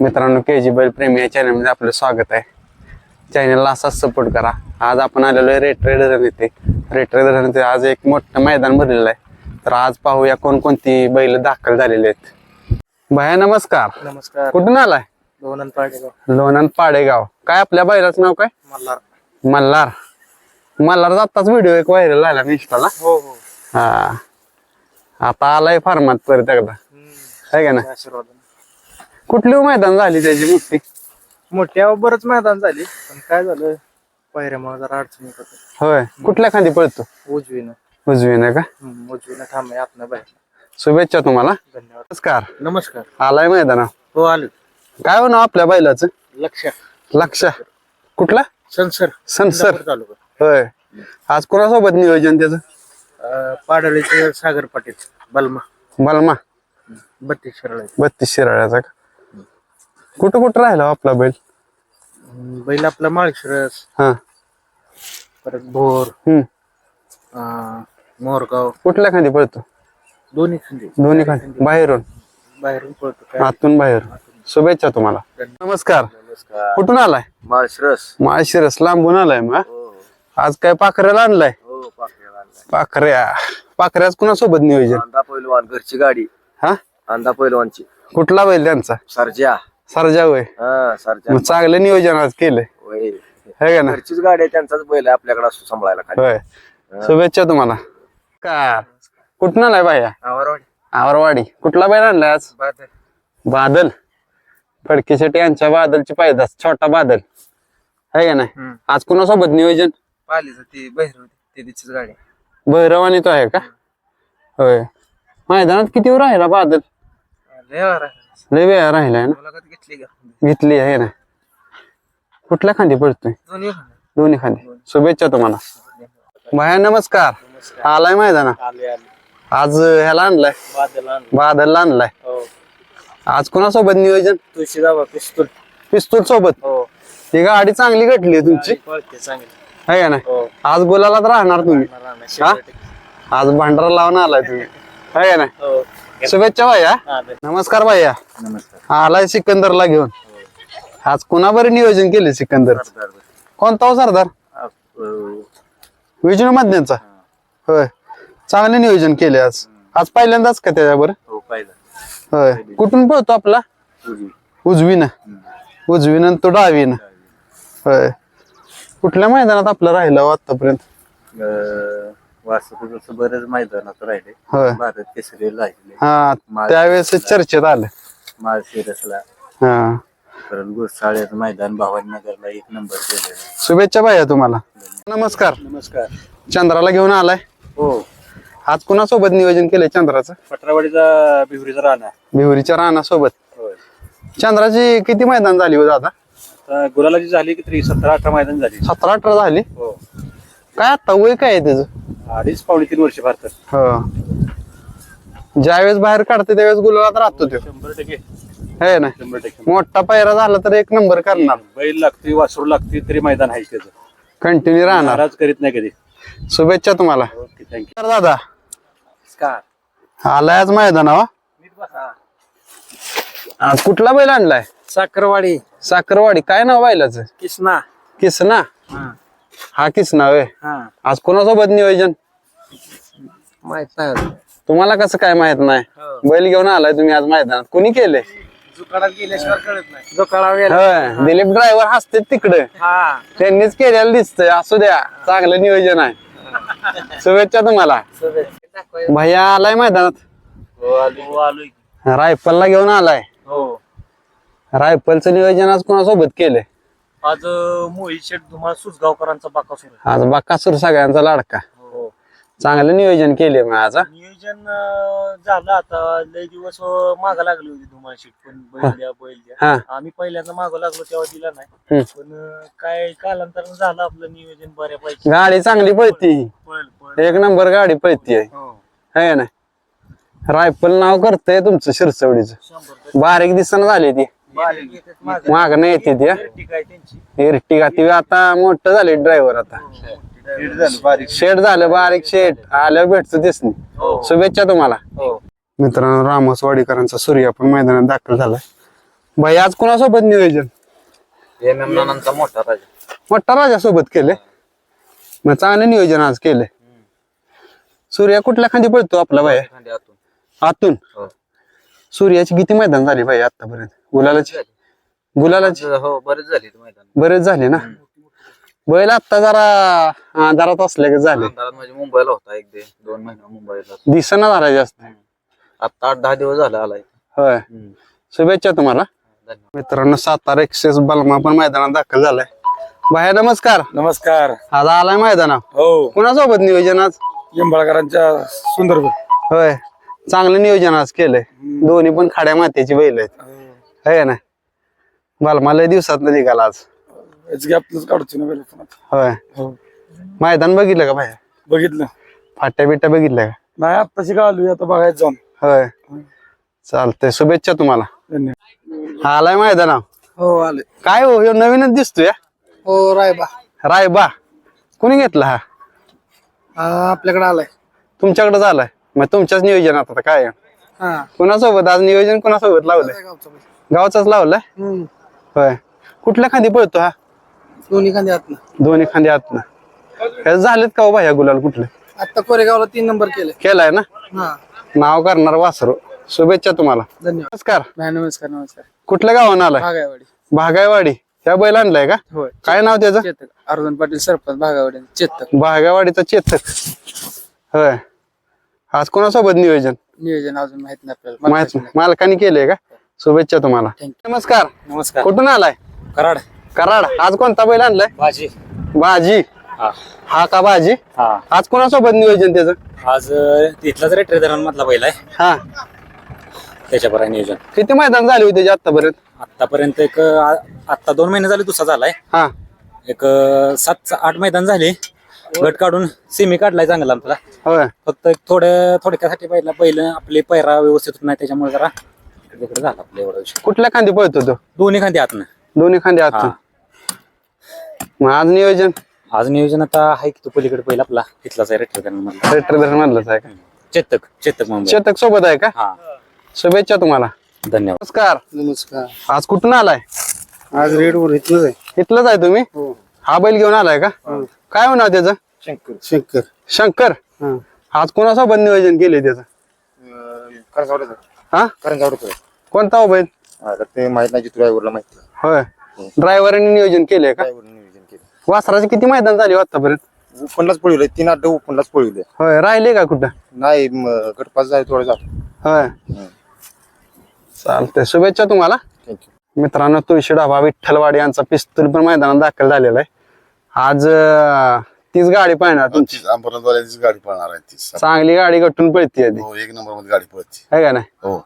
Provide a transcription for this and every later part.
मित्रांनो के जी बैल प्रेमी या चॅनलमध्ये आपलं स्वागत आहे. चॅनलला असाच सपोर्ट करा. आज आपण आलेलो आहे रेट रेडर येथे रेट रेडर येथे आज एक मोठं मैदान भरलेलं आहे. तर आज पाहूया कोणकोणती बैल दाखल झालेली आहेत. भया नमस्कार. नमस्कार. कुठून आलाय? दोन पाडेगाव. लोणंद पाडेगाव. काय आपल्या बैलाचं नाव काय? मल्हार. मल्हार. मल्हार जाताच व्हिडिओ एक व्हायरल झाला इंस्टाला हो हो. हा. आता आलाय फार्मात परत एकदा. आहे का ना आशीर्वाद. कुठली मैदान झाली त्याची मोठी? मोठ्या बरंच मैदान झाली. पण काय झालं? पायऱ्यामुळे जरा अडचण येत होती. होय. कुठल्या खांदी पळतो? उजवीनं. उजवीने का? हम्म, उजवीनं थांबे आतनं बाहेर. शुभेच्छा तुम्हाला. धन्यवाद. नमस्कार. नमस्कार. आलाय मैदाना? हो आलो. काय हो नाव आपल्या बैलाचं? लक्ष. लक्ष. कुठला? संसर सनसर. तालुका. होय. आज कोणासोबत नियोजन त्याचं? पाडळीचे सागर पाटील बलमा. बलमा. बत्तीस शिरळे बत्तीस शिराळ्याचा का? कुठं कुठं राहिला हो आपला बैल? बैल आपला माळशिरस हा. परत भोर हम्म. अं, मोरगाव. कुठल्या खांदी पळतो? दोन्ही खंडी दोन्ही खांदी. बाहेरून? बाहेरून पळतो काय? आतून बाहेर शुभेच्छा तुम्हाला. नमस्कार. नमस्कार. कुठून आलाय? माळशिरस. माळशिरस लांबून आलाय मग हो? आज काय पाखऱ्याला आणलाय? हो पाकळ्याला आणलाय. पाखऱ्या. पाखऱ्याच कुणासोबत नियोजन? अंदा पैलवान घरची गाडी. हा? अंदा पैलवानची. कुठला बैल त्यांचा? सरजा. सरजा होय हा मग चांगलं नियोजन आज केलंय. होय. है का ना? घरचीच गाडी आहे त्यांचाच बैल आहे आपल्याकडे असतो सांभाळायला खाली. होय. शुभेच्छा तुम्हाला. का? कुठून आलाय बाया? आवारवाडी. आवरवाडी. कुठला बैल आणलाय आज? बादल. फडके यांच्या बादलची पायदास छोटा बादल. है का नाही. आज कुणासोबत नियोजन? पालीचं ती बहिर होती ते तिचीच गाडी भैरवानी तो आहे का? होय. मैदानात किती वर राहिला बादल? लय वारा लय वेळा राहिलाय ना? मुलाखत घेतली का? घेतली आहे ना. कुठल्या खांदी पडतोय? दोन्ही दोन्ही खांदी. शुभेच्छा तुम्हाला. भया नमस्कार. आलाय मैदाना आले आले. आज ह्याला आणलाय? बादल आणलं बादलला आणलाय. हो. आज कुणासोबत नियोजन? तुळशी दाबा पिस्तूल. पिस्तूल सोबत? हो. ही गाडी चांगली घटली आहे तुमची. पळते चांगली. आहे का नाही? हो. आज बोलायला तर राहणार तुम्ही. हा शंभर टक्के. आज भांडारा लावून आलाय तुम्ही. आहे का नाही? हो. शुभेच्छा भैया. नमस्कार भैया. नमस्कार. आलाय सिकंदरला घेऊन. आज कुणाबरी नियोजन केले सिकंदर कोणता हो सरदार? विष्णू मधन्यांचा होय. चांगले नियोजन केले आज. आज पहिल्यांदाच का त्याच्यावर? हो होय. कुठून पळतो आपला? उजवी. उजवीनं. उजवीनं तो डावीनं. होय. कुठल्या मैदानात आपलं राहिलं हो आतापर्यंत? वासुदेवचं बरेच मैदानात राहिले. होय. भारत केसरी राहिले हा त्यावेळेस चर्चेत आलं. माळशिरसला. हा. परत गोसाळ्याचं मैदान भवानीनगरला एक नंबर केलेला. शुभेच्छा भैया तुम्हाला. नमस्कार. नमस्कार. चंद्राला घेऊन आलाय. हो. आज कुणासोबत नियोजन केलंय चंद्राचं? पटरावाडीचा बिहुरीचा राणा. बिहुरीच्या रानासोबत होय. चंद्राची किती मैदान झाली हो दादा? आता गुलाला जी झाली की तरी सतरा अठरा मैदान झाली. सतरा अठरा झाली? हो. काय आता वय काय आहे त्याचं? अडीच पावणे तीन वर्ष भारतात हो. ज्यावेळेस बाहेर काढते त्यावेळेस गुलाबात राहतो तो. शंभर टक्के. है ना? शंभर टक्के. मोठा पायरा झाला तर एक नंबर करणार. बैल लागते वासरू लागते तरी मैदान आहे त्याचं. कंटिन्यू राहणार. नाराज करीत नाही कधी. शुभेच्छा तुम्हाला. ओके थँक्यू तर दादा. नमस्कार. आलाय आज मैदानावा आज कुठला बैल आणलाय? साखरवाडी. साखरवाडी. काय नाव बैलाचं? किसना. किसना. हा किसना वे हा. आज कोणासोबत नियोजन? माहीत नाही तुम्हाला कसं काय माहीत नाही? हो. बैल घेऊन आलाय तुम्ही आज मैदानात. कुणी केले दुकानात गेल्याशिवाय कळत नाही. दुकानात गेला. होय. दिलीप ड्रायव्हर हसते तिकडे. हा. त्यांनीच केलेलं दिसतंय. असू द्या. चांगलं नियोजन आहे. शुभेच्छा तुम्हाला. भैया आलाय मैदानात? हो आलोय रायफलला घेऊन आलाय. हो. रायफलचं नियोजन आज कोणासोबत केलंय? आज मोहित शेठ धुमाळ सुसगावकरांचा बाकासूर आहे. आज बाकासूर सगळ्यांचा लाडका. हो चांगलं नियोजन केले मग आज हा? नियोजन अं, झालं आता. लय दिवस मागा लागली होती धुमाळ शेठ पण बैल द्या बैल द्या. हा. आम्ही पहिल्यांदा मागं लागलो तेव्हा दिला नाही. हम्म. पण अं, काय कालांतरानं झालं आपलं नियोजन बऱ्यापैकी. गाडी चांगली पळती. पळ पळ एक नंबर गाडी पळती आहे. हो. है ना रायफल नाव करतंय तुमचं शिरसवडीचं. शंभर टक्के. बारीक दिसणं झाली ती. बारीक येतात मागं. माग नाही येते ती हा? एरटिका ती आता मोठं झाले ड्रायव्हर आता. बारीक शेड झालं बारीक शेड आल्यावर भेटतो तेच नाही हो. शुभेच्छा तुम्हाला. हो. मित्रांनो रामसवाडीकरांचा सूर्य पण मैदानात दाखल झालाय. भाई आज कोणासोबत नियोजन? मोठा राजा. मोठा राजासोबत केले मग चांगलं नियोजन आज केले सूर्या कुठल्या खांदी पळतो आपला भाई? आतून? आतून? हो. सूर्याची किती मैदान झाली भाई आतापर्यंत? गुलालाची? गुलालाची? हो बरेच झाले मैदान. बरेच झाले ना? बैल आता जरा आधारात असले की झाले. म्हणजे मुंबईला होता एक दे दोन महिना मुंबईला. दिसना झाला जास्त. आता आठ दहा दिवस झाला आलाय. होय. शुभेच्छा तुम्हाला. मित्रांनो सातारा एक्सेस बलमा पण मैदानात दाखल झालाय. बाहेर नमस्कार. नमस्कार. आज आलाय मैदानात. हो. कुणासोबत नियोजन आज? लिंबाळकरांच्या सुंदर होय. चांगलं नियोजन आज केलंय. दोन्ही पण खाड्या मातीची बैल आहेत. है. ना बलमा लय दिवसात निघाला आज. काढतो ना बैल पण आता. होय. हो. मैदान बघितलं का बाहेर? बघितलं. फाट्या बिट्या बघितल्या का? नाही आत्ताशी का आलोय? आता बघायचं जाऊन. होय. चालतंय. शुभेच्छा तुम्हाला. धन्यवाद. आलाय मैदाना. हो आले काय हो ह्यो नवीनच दिसतोय? हो रायबा. रायबा. कोणी घेतला हा आपल्याकडे आलाय. तुमच्याकडे झालाय. मग तुमच्याच नियोजनात आता काय? हा. कोणासोबत? आज नियोजन कोणासोबत लावलंय? गावचाच लावलाय? होय. कुठल्या खांदी पळतो हा? दोन्ही खांदे आत दोन्ही खांदी आतनं. हे झालेत का हो भाया गुलाल कुठले? आता कोरेगावला तीन नंबर केले. केलाय ना? हा. नाव करणार वासरू. शुभेच्छा तुम्हाला. धन्यवाद. नमस्कार. नमस्कार नमस्कार. कुठल्या गावानं आलाय? भागावाडी भागायवाडी. ह्या बैल आणलाय का? होय. काय नाव त्याचं? चेतक. अर्जुन पाटील सरपंच भागावाडी चेतक. भागावाडीचा चेतक. होय. आज कोणासोबत नियोजन? नियोजन अजून माहीत नाही आपल्याला. माहीत मालकाने केलंय का? शुभेच्छा तुम्हाला. Thank नमस्कार. नमस्कार. कुठून आलाय? कराड. कराड. आज कोणता बैल आणलाय? भाजी. भाजी. हा. हा का भाजी? हा. आज कोणासोबत नियोजन त्याचं? आज तिथलाच रे ट्रेडरांमधला बैल आहे. हा. त्याच्यावर आहे नियोजन. किती मैदान झाले होते त्याचे आतापर्यंत आतापर्यंत एक आ- आत्ता दोन महिने झाले दुसरा झालाय. हा. एक अं, सात आठ मैदान झाले. गट काढून सेमी काढलाय चांगला आमचा. होय. फक्त एक थोड्या थोडक्यासाठी पहिला पहिलं आपले पैरा व्यवस्थित होत नाही त्याच्यामुळे जरा इकडे तिकडे झाला आपल्या एवढा विषय. कुठल्या खांदी पळतो तो? दोन्ही खांदे आतनं. दोन्ही खांदी आत हा. मग आज नियोजन? आज नियोजन आता आहे की तो पलीकडे पहिला आपला तिथलाच आहे रेट्रो मधला. रेटर धरण मधलंच आहे का? चेतक चेतक मुंबई. चेतक सोबत आहे का? हा. शुभेच्छा तुम्हाला. धन्यवाद. नमस्कार. नमस्कार. आज कुठून आलाय? आज रेडवर इथलंच आहे. इथलंच आहे तुम्ही? हा. बैल घेऊन आलाय का? काय होणार त्याचं? शंकर. शंकर. शंकर? आज कोणासोबत नियोजन केले त्याचं? हा? कोणता हो बैल? ते माहीत नाही ड्रायव्हरला माहिती होय. ड्रायव्हरांनी नियोजन केलंय का? ड्रायव्हरने नियोजन केलं वासराचे किती मैदान झाले हो आतापर्यंत? ओपनलाच पळवले तीन आठ ओपनलाच पळवले होय राहिले का कुठं? नाही म, गटपास जाय थोडं झालं होय. चालतंय शुभेच्छा तुम्हाला. थँक्यू मित्रांनो तुळशी डाबा विठ्ठलवाडी यांचा पिस्तूल पण मैदानात दाखल झालेला आहे. आज अं, तीच गाडी पाहणार तुमची. तीच अंबरनाथवाल्यांचीच गाडी पळणार आहे तीच. चांगली गाडी गटून पळती आहे ती हो एक नंबरमध्ये गाडी पळते. है का नाही? हो.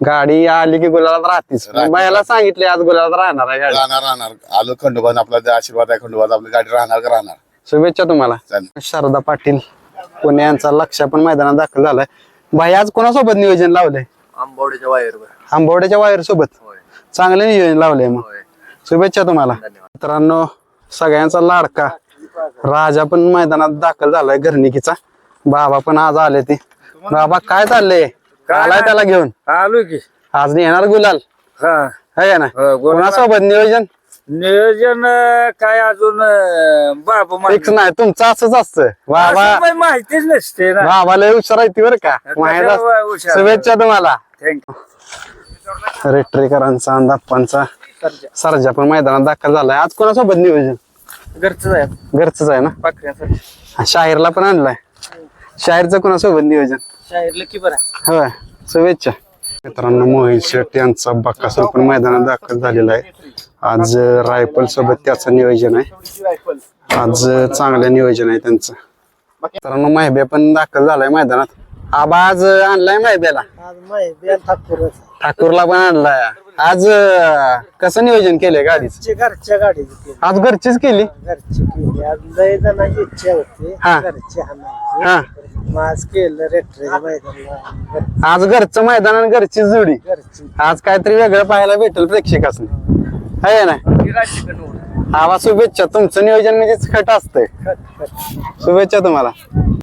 गाडी आली की गुलाबात राहतीच. राहते. बायाला सांगितले आज गुलाबात राहणार आहे गाडी. राहणार राहणार. आलो खंडोबान आपला आशीर्वाद आहे खंडोबाद आपली गाडी राहणार का राहणार? शुभेच्छा तुम्हाला. चालेल. शारदा पाटील पुणे यांचा लक्ष पण मैदानात दाखल झालाय. भाई आज कोणासोबत नियोजन लावलंय? आंबवड्याच्या वायरवर आंबवड्याच्या वायर सोबत चांगलं नियोजन लावलंय मग. शुभेच्छा तुम्हाला. मित्रांनो सगळ्यांचा लाडका. राजा पण मैदानात दाखल झालाय घरणिकीचा. बाबा पण आज आले ते. बाबा काय चाललंय? आलाय त्याला घेऊन? आलो की. आज नेणार गुलाल? हा. है का ना हो. कोणासोबत नियोजन? नियोजन काय अजून बाबा फिक्स नाही तुमचं असंच असतं. बाबा माहितीच नसते ना. बाबा लय हुशार आहे ती बरं का. माहीत? शुभेच्छा तुम्हाला. थँक्यू रेट्रेकरांचा अंदाप्पांचा सरजा. पण मैदानात दाखल झालाय. आज कोणासोबत नियोजन? घरच आहे. घरचंच आहे ना? पाकऱ्याचं शाहीरला पण आणलाय. शाहीरचं कोणासोबत नियोजन? शाहीरला की बरं होय शुभेच्छा. मित्रांनो मोहित शेट यांचा बक्कासूर पण मैदानात दाखल झालेला आहे. आज रायफल सोबत त्याचं नियोजन आहे. आज चांगलं नियोजन आहे त्यांचं. मित्रांनो माहिब्या पण दाखल झालाय मैदानात. आबा आज आणलाय माहिब्याला ठाकूरला पण आणलाय आज अं, कसं नियोजन केलंय गाडीच? घरच्या गाडीची आज घरचीच केली? घरची केली. आज लय जणांची इच्छा होती. हा. घरची हाणायची. हा. मग आज केलं रेट्रेच्या मैदानाला. घर- आज घरचं मैदान आणि घरची जोडी. घरची. आज काहीतरी वेगळं पाहायला भेटेल प्रेक्षकासनी. आहे ना? आवा शुभेच्छा. तुमचं नियोजन म्हणजे खट असतंय. खट खट. शुभेच्छा तुम्हाला.